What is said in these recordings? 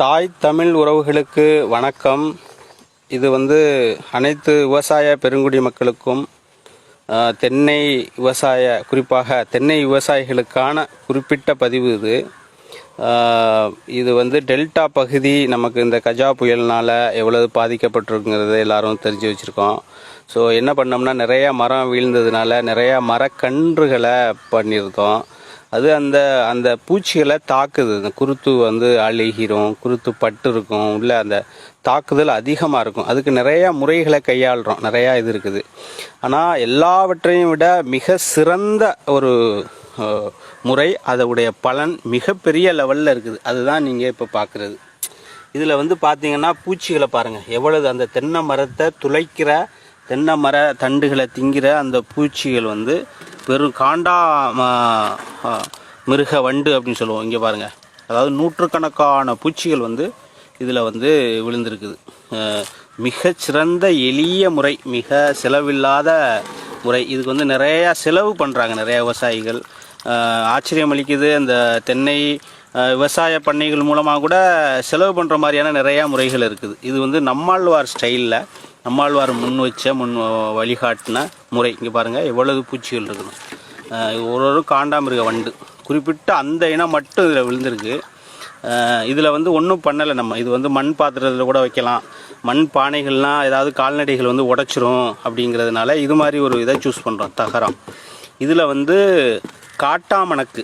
தாய் தமிழ் உறவுகளுக்கு வணக்கம். இது வந்து அனைத்து விவசாய பெருங்குடி மக்களுக்கும் தென்னை விவசாய குறிப்பாக தென்னை விவசாயிகளுக்கான குறிப்பிட்ட பதிவு இது. இது வந்து டெல்டா பகுதி நமக்கு இந்த கஜா புயல்னால் எவ்வளவு பாதிக்கப்பட்டிருக்குங்கிறத எல்லாரும் தெரிஞ்சு வச்சுருக்கோம். ஸோ என்ன பண்ணோம்னா நிறையா மரம் வீழ்ந்ததுனால நிறையா மரக்கன்றுகளை பண்ணியிருந்தோம் அது அந்த அந்த பூச்சிகளை தாக்குது. இந்த குருத்து வந்து அழுகிரும் குருத்து பட்டு இருக்கும் உள்ள அந்த தாக்குதல் அதிகமாக இருக்கும். அதுக்கு நிறையா முறைகளை கையாளுறோம். நிறையா இது இருக்குது. ஆனால் எல்லாவற்றையும் விட மிக சிறந்த ஒரு முறை அதோடைய பலன் மிகப்பெரிய லெவலில் இருக்குது. அதுதான் நீங்கள் இப்போ பார்க்குறது இதில் வந்து பார்த்தீங்கன்னா பூச்சிகளை பாருங்கள் எவ்வளவு அந்த தென்னை மரத்தை துளைக்கிற தென்னை மர தண்டுகளை திங்கிற அந்த பூச்சிகள் வந்து பெரும் காண்டா ம- மிருக வண்டு அப்படின்னு சொல்லுவோம். இங்கே பாருங்கள் அதாவது நூற்றுக்கணக்கான பூச்சிகள் வந்து இதில் வந்து விழுந்திருக்குது. மிகச்சிறந்த எளிய முறை மிக செலவில்லாத முறை. இதுக்கு வந்து நிறையா செலவு பண்ணுறாங்க நிறையா விவசாயிகள். ஆச்சரியம் அளிக்குது. அந்த தென்னை விவசாய பண்ணைகள் மூலமாக கூட செலவு பண்ணுற மாதிரியான நிறையா முறைகள் இருக்குது. இது வந்து நம்மாழ்வார் ஸ்டைலில் நம்மாழ்வார் முன் வச்ச முன் வழிகாட்டின முறை. இங்கே பாருங்கள் எவ்வளவு பூச்சிகள் இருக்கணும் ஒரு ஒரு காண்டாமிருக வண்டு. குறிப்பிட்ட அந்த இனம் மட்டும் இதில் விழுந்திருக்கு. இதில் வந்து ஒன்றும் பண்ணலை நம்ம. இது வந்து மண் பாத்திரத்தில் கூட வைக்கலாம். மண் பானைகள்லாம் ஏதாவது கால்நடைகள் வந்து உடைச்சிரும் அப்படிங்கிறதுனால இது மாதிரி ஒரு இதை சூஸ் பண்ணுறோம் தகரம். இதில் வந்து காட்டாமணக்கு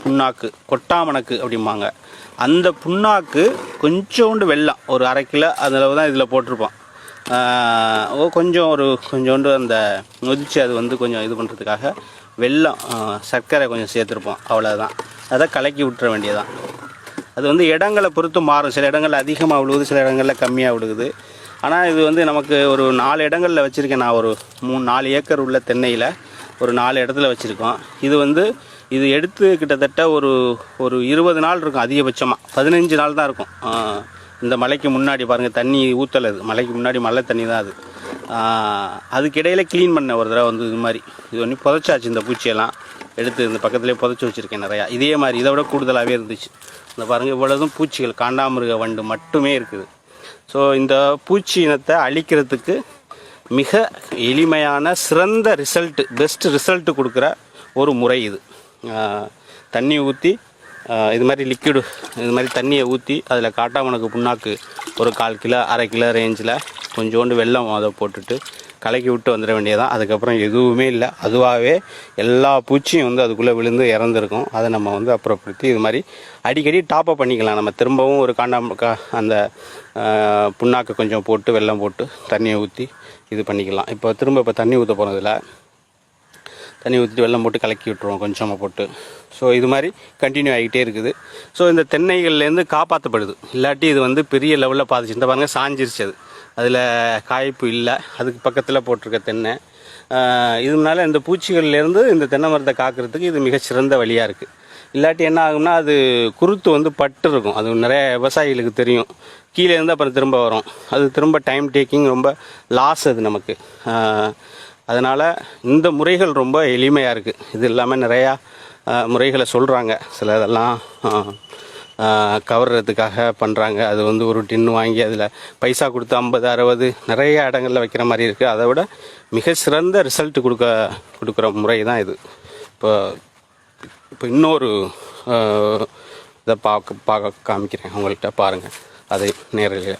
புண்ணாக்கு கொட்டாமணக்கு அப்படிம்பாங்க. அந்த புண்ணாக்கு கொஞ்சோண்டு வெள்ளம் ஒரு அரை கிலோ அந்த அளவு தான் இதில் போட்டிருப்போம். கொஞ்சம் ஒரு கொஞ்சோண்டு அந்த நொதிச்சு அது வந்து கொஞ்சம் இது பண்ணுறதுக்காக வெள்ளம் சர்க்கரை கொஞ்சம் சேர்த்துருப்போம். அவ்வளோதான் அதை கலக்கி விட்டுற வேண்டியதான் அது வந்து இடங்களை பொறுத்து மாறும். சில இடங்களில் அதிகமாக விழுகுது சில இடங்களில் கம்மியாக விழுகுது ஆனால் இது வந்து நமக்கு ஒரு நாலு இடங்களில் வச்சுருக்கேன் நான். ஒரு மூணு நாலு ஏக்கர் உள்ள தென்னையில் ஒரு நாலு இடத்துல வச்சுருக்கோம். இது வந்து இது எடுத்து கிட்டத்தட்ட ஒரு ஒரு இருபது நாள் இருக்கும் அதிகபட்சமாக பதினஞ்சு நாள் தான் இருக்கும். இந்த மலைக்கு முன்னாடி பாருங்கள் தண்ணி ஊற்றலை அது. மலைக்கு முன்னாடி மழை தண்ணி தான் அது. அதுக்கிடையில் க்ளீன் பண்ண ஒரு தடவை வந்து இது மாதிரி. இது ஒன்று புதைச்சாச்சு இந்த பூச்சியெல்லாம். எடுத்து இந்த பக்கத்துலேயே புதைச்சி வச்சுருக்கேன் நிறையா. இதே மாதிரி இதை விட கூடுதலாகவே இருந்துச்சு. இந்த பாருங்கள் இவ்வளோதும் பூச்சிகள் காண்டாமிருக வண்டு மட்டுமே இருக்குது. ஸோ இந்த பூச்சி இனத்தை அழிக்கிறதுக்கு மிக எளிமையான சிறந்த ரிசல்ட்டு பெஸ்ட் ரிசல்ட்டு கொடுக்குற ஒரு முறை இது. தண்ணி ஊற்றி இது மாதிரி லிக்விடு இது மாதிரி தண்ணியை ஊற்றி அதில் காட்டாமணக்கு புண்ணாக்கு ஒரு கால் கிலோ அரை கிலோ ரேஞ்சில் கொஞ்சோண்டு வெல்லம் அதை போட்டுட்டு கலக்கி விட்டு வந்துட வேண்டியதான் அதுக்கப்புறம் எதுவுமே இல்லை. அதுவாகவே எல்லா பூச்சியும் வந்து அதுக்குள்ளே விழுந்து இறந்துருக்கும். அதை நம்ம வந்து அப்புறப்படுத்தி இது மாதிரி அடிக்கடி டாப்அப் பண்ணிக்கலாம். நம்ம திரும்பவும் ஒரு காண்டாம் கா அந்த புண்ணாக்கு கொஞ்சம் போட்டு வெள்ளம் போட்டு தண்ணியை ஊற்றி இது பண்ணிக்கலாம். இப்போ திரும்ப இப்போ தண்ணி ஊற்ற போகிறதில்ல தண்ணி ஊற்றிட்டு வெள்ளம் போட்டு கலக்கி விட்டுருவோம் கொஞ்சமாக போட்டு. ஸோ இது மாதிரி கண்டினியூ ஆகிட்டே இருக்குது. ஸோ இந்த தென்னைகள்லேருந்து காப்பாற்றப்படுது இல்லாட்டி இது வந்து பெரிய லெவலில் பாதிச்சு. இந்த பாருங்கள் சாஞ்சிருச்சு அது. அதில் காய்ப்பு இல்லை. அதுக்கு பக்கத்தில் போட்டிருக்க தென்னை. இதனால இந்த பூச்சிகள்லேருந்து இந்த தென்னை மரத்தை காக்கிறதுக்கு இது மிகச்சிறந்த வழியாக இருக்குது இல்லாட்டி என்ன ஆகும்னா அது குருத்து வந்து பட்டு இருக்கும். அது நிறைய விவசாயிகளுக்கு தெரியும். கீழே இருந்து அப்புறம் திரும்ப வரும். அது திரும்ப டைம் டேக்கிங் ரொம்ப லாஸ் அது நமக்கு. அதனால் இந்த முறைகள் ரொம்ப எளிமையாக இருக்குது இது இல்லாமல் நிறையா முறைகளை சொல்கிறாங்க சில இதெல்லாம் கவர்றதுக்காக பண்ணுறாங்க அது வந்து ஒரு டின்னு வாங்கி அதில் பைசா கொடுத்து ஐம்பது அறுபது நிறைய இடங்களில் வைக்கிற மாதிரி இருக்குது அதை விட மிக சிறந்த ரிசல்ட் கொடுக்க கொடுக்குற முறை தான் இது. இப்போ இப்போ இன்னொரு இதை பார்க்க பார்க்க காமிக்கிறேன். உங்கள்கிட்ட பாருங்கள் அதை நேரில்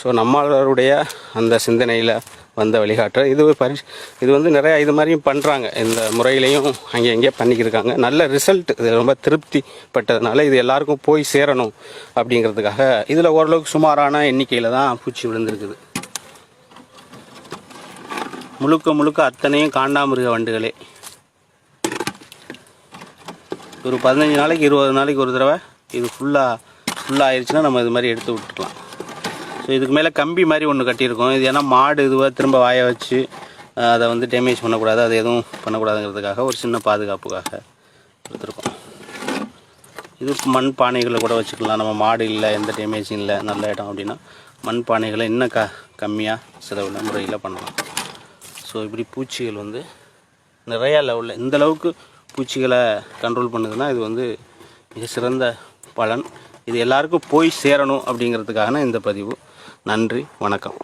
ஸோ நம்மளுடைய அந்த சிந்தனையில் வந்த வழிகாட்டு இது ஒரு பரி இது வந்து நிறையா இது மாதிரியும் பண்ணுறாங்க இந்த முறையிலையும் அங்கே எங்கேயே பண்ணிக்கிருக்காங்க. நல்ல ரிசல்ட் இது ரொம்ப திருப்தி பட்டதுனால இது எல்லாருக்கும் போய் சேரணும் அப்படிங்கிறதுக்காக இதில் ஓரளவுக்கு சுமாரான எண்ணிக்கையில் தான் பூச்சி விழுந்திருக்குது. முழுக்க முழுக்க அத்தனையும் காண்டாமிருக வண்டுகளே. ஒரு பதினஞ்சு நாளைக்கு இருபது நாளைக்கு ஒரு தடவை இது ஃபுல்லாக ஃபுல்லாக ஆயிடுச்சுன்னா நம்ம இது மாதிரி எடுத்து விட்டுக்கலாம். ஸோ இதுக்கு மேலே கம்பி மாதிரி ஒன்று கட்டியிருக்கோம். இது ஏன்னா மாடு இதுவாக திரும்ப வாய வச்சு அதை வந்து டேமேஜ் பண்ணக்கூடாது. அது எதுவும் பண்ணக்கூடாதுங்கிறதுக்காக ஒரு சின்ன பாதுகாப்புக்காக கொடுத்துருக்கோம். இது மண் பானைகளை கூட வச்சுக்கலாம். நம்ம மாடு இல்லை எந்த டேமேஜும் இல்லை நல்ல இடம் அப்படின்னா மண் பானைகளை இன்னும் க கம்மியாக சிலவுள்ள முறையில் பண்ணலாம். ஸோ இப்படி பூச்சிகள் வந்து நிறையா லெவலில் இந்த அளவுக்கு பூச்சிகளை கண்ட்ரோல் பண்ணுதுன்னா இது வந்து மிக சிறந்த பலன். இது எல்லாருக்கும் போய் சேரணும் அப்படிங்கிறதுக்கான இந்த பதிவு. நன்றி வணக்கம்.